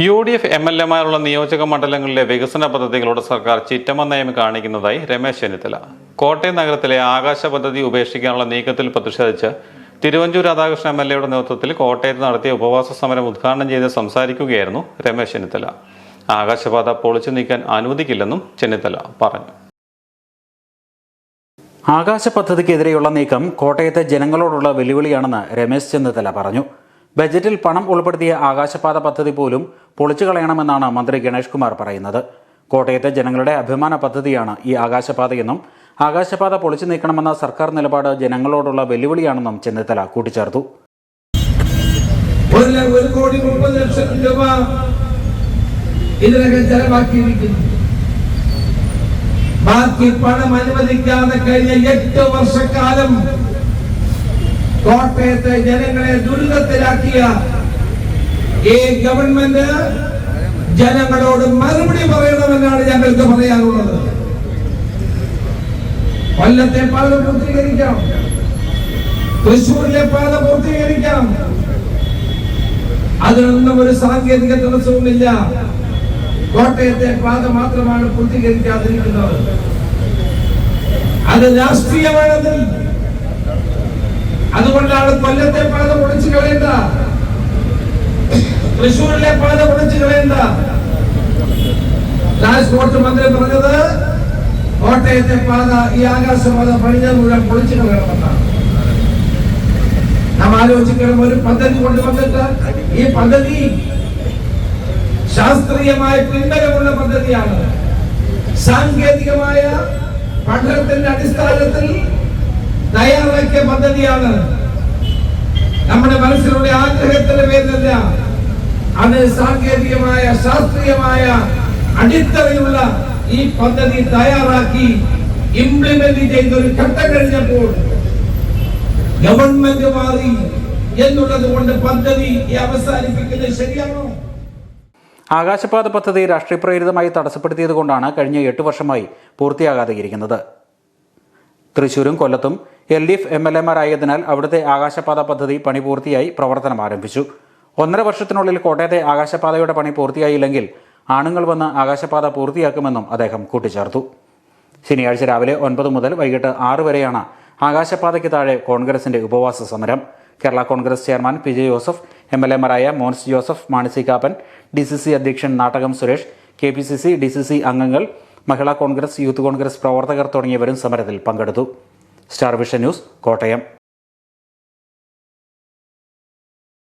U D F M L എമാരുള്ള നിയോജക മണ്ഡലങ്ങളിലെ വികസന പദ്ധതികളോട് സർക്കാർ ചിറ്റമ നയം കാണിക്കുന്നതായി രമേശ് ചെന്നിത്തല. കോട്ടയം നഗരത്തിലെ ആകാശ പദ്ധതി ഉപേക്ഷിക്കാനുള്ള നീക്കത്തിൽ പ്രതിഷേധിച്ച് തിരുവഞ്ചൂർ രാധാകൃഷ്ണൻ എം എൽ എയുടെ നേതൃത്വത്തിൽ കോട്ടയത്ത് നടത്തിയ ഉപവാസ സമരം ഉദ്ഘാടനം ചെയ്ത് സംസാരിക്കുകയായിരുന്നു രമേശ് ചെന്നിത്തല. ആകാശപാത പൊളിച്ചു നീക്കാൻ അനുവദിക്കില്ലെന്നും ചെന്നിത്തല പറഞ്ഞു. ആകാശ പദ്ധതിക്കെതിരെയുള്ള നീക്കം കോട്ടയത്തെ ജനങ്ങളോടുള്ള വെല്ലുവിളിയാണെന്ന് രമേശ് ചെന്നിത്തല പറഞ്ഞു. ബജറ്റിൽ പണം ഉൾപ്പെടുത്തിയ ആകാശപാത പദ്ധതി പോലും പൊളിച്ചു കളയണമെന്നാണ് മന്ത്രി ഗണേഷ് കുമാർ പറയുന്നത്. കോട്ടയത്തെ ജനങ്ങളുടെ അഭിമാന പദ്ധതിയാണ് ഈ ആകാശപാതയെന്നും ആകാശപാത പൊളിച്ചു നീക്കണമെന്ന സർക്കാർ നിലപാട് ജനങ്ങളോടുള്ള വെല്ലുവിളിയാണെന്നും ചെന്നിത്തല കൂട്ടിച്ചേർത്തു. ഒരു കോടി ബാക്കി പണം അനുവദിക്കാതെ കഴിഞ്ഞ എട്ട് വർഷക്കാലം കോട്ടയത്തെ ജനങ്ങളെ ദുരിതത്തിലാക്കിയ ഈ ഗവൺമെന്റ് ജനങ്ങളോട് മറുപടി പറയണമെന്നാണ് ഞങ്ങൾക്ക് പറയാനുള്ളത്. കൊല്ലത്തെ പാത പൂർത്തീകരിക്കാം. തൃശ്ശൂരിലെ പാത പൂർത്തീകരിക്കാം. അതിനൊന്നും ഒരു സാങ്കേതിക തടസ്സവുമില്ല. കോട്ടയത്തെ പാത മാത്രമാണ് പൂർത്തീകരിക്കാതിരിക്കുന്നത്. അത് രാഷ്ട്രീയമാണതിൽ അതുകൊണ്ടാണ് കൊല്ലത്തെ പാത പൊളിച്ചു കളയണ്ട. തൃശ്ശൂരിലെ പാത പൊളിച്ചു കളയണ്ട. ട്രാൻസ്പോർട്ട് മന്ത്രി പറഞ്ഞത് കോട്ടയത്തെ പാത ഈ ആകാശപാത പണിഞ്ഞത് മുഴുവൻ പൊളിച്ചു കളയണമെന്നാണ്. നാം ആലോചിക്കണം ഒരു പദ്ധതി കൊണ്ടുവന്നിട്ട് ഈ പദ്ധതി ശാസ്ത്രീയമായ പിൻബലമുള്ള പദ്ധതിയാണ്. സാങ്കേതികമായ പഠനത്തിന്റെ അടിസ്ഥാനത്തിൽ തയ്യാറാക്കിയ പദ്ധതിയാണ്. നമ്മുടെ മനസ്സിലൂടെ ആഗ്രഹത്തിന്റെ പേരിലല്ല അത് സാങ്കേതികമായ ശാസ്ത്രീയമായ അടിത്തറയുള്ള ഈ പദ്ധതി തയ്യാറാക്കി ഇംപ്ലിമെന്റ് ചെയ്ത ഒരു ഘട്ടം കഴിഞ്ഞപ്പോൾ ഗവൺമെന്റ് മാറി എന്നുള്ളത് കൊണ്ട് പദ്ധതി അവസാനിപ്പിക്കുന്നത് ശരിയാണോ? ആകാശപാത പദ്ധതി രാഷ്ട്രീയ പ്രേരിതമായി തടസ്സപ്പെടുത്തിയതുകൊണ്ടാണ് കഴിഞ്ഞ എട്ട് വർഷമായി പൂർത്തിയാകാതെ ഇരിക്കുന്നത് തൃശൂരും കൊല്ലത്തും L D F M L എമാരായതിനാൽ അവിടുത്തെ ആകാശപാത പദ്ധതി പണി പൂർത്തിയായി പ്രവർത്തനം ആരംഭിച്ചു. ഒന്നര വർഷത്തിനുള്ളിൽ കോട്ടയത്തെ ആകാശപാതയുടെ പണി പൂർത്തിയായില്ലെങ്കിൽ ആണുങ്ങൾ വന്ന് ആകാശപാത പൂർത്തിയാക്കുമെന്നും അദ്ദേഹം കൂട്ടിച്ചേർത്തു. ശനിയാഴ്ച രാവിലെ ഒൻപത് മുതൽ വൈകിട്ട് ആറ് വരെയാണ് ആകാശപാതയ്ക്ക് താഴെ കോൺഗ്രസിന്റെ ഉപവാസ സമരം. Kerala Congress chairman P J Joseph M L എമാരായ Mons Joseph Mani C Kappan D C C അധ്യക്ഷൻ നാടകം Suresh K P C C D C C അംഗങ്ങൾ മഹിളാ കോൺഗ്രസ് യൂത്ത് കോൺഗ്രസ് പ്രവർത്തകർ തുടങ്ങിയവരും സമരത്തിൽ പങ്കെടുത്തു. Star vision news Kottayam.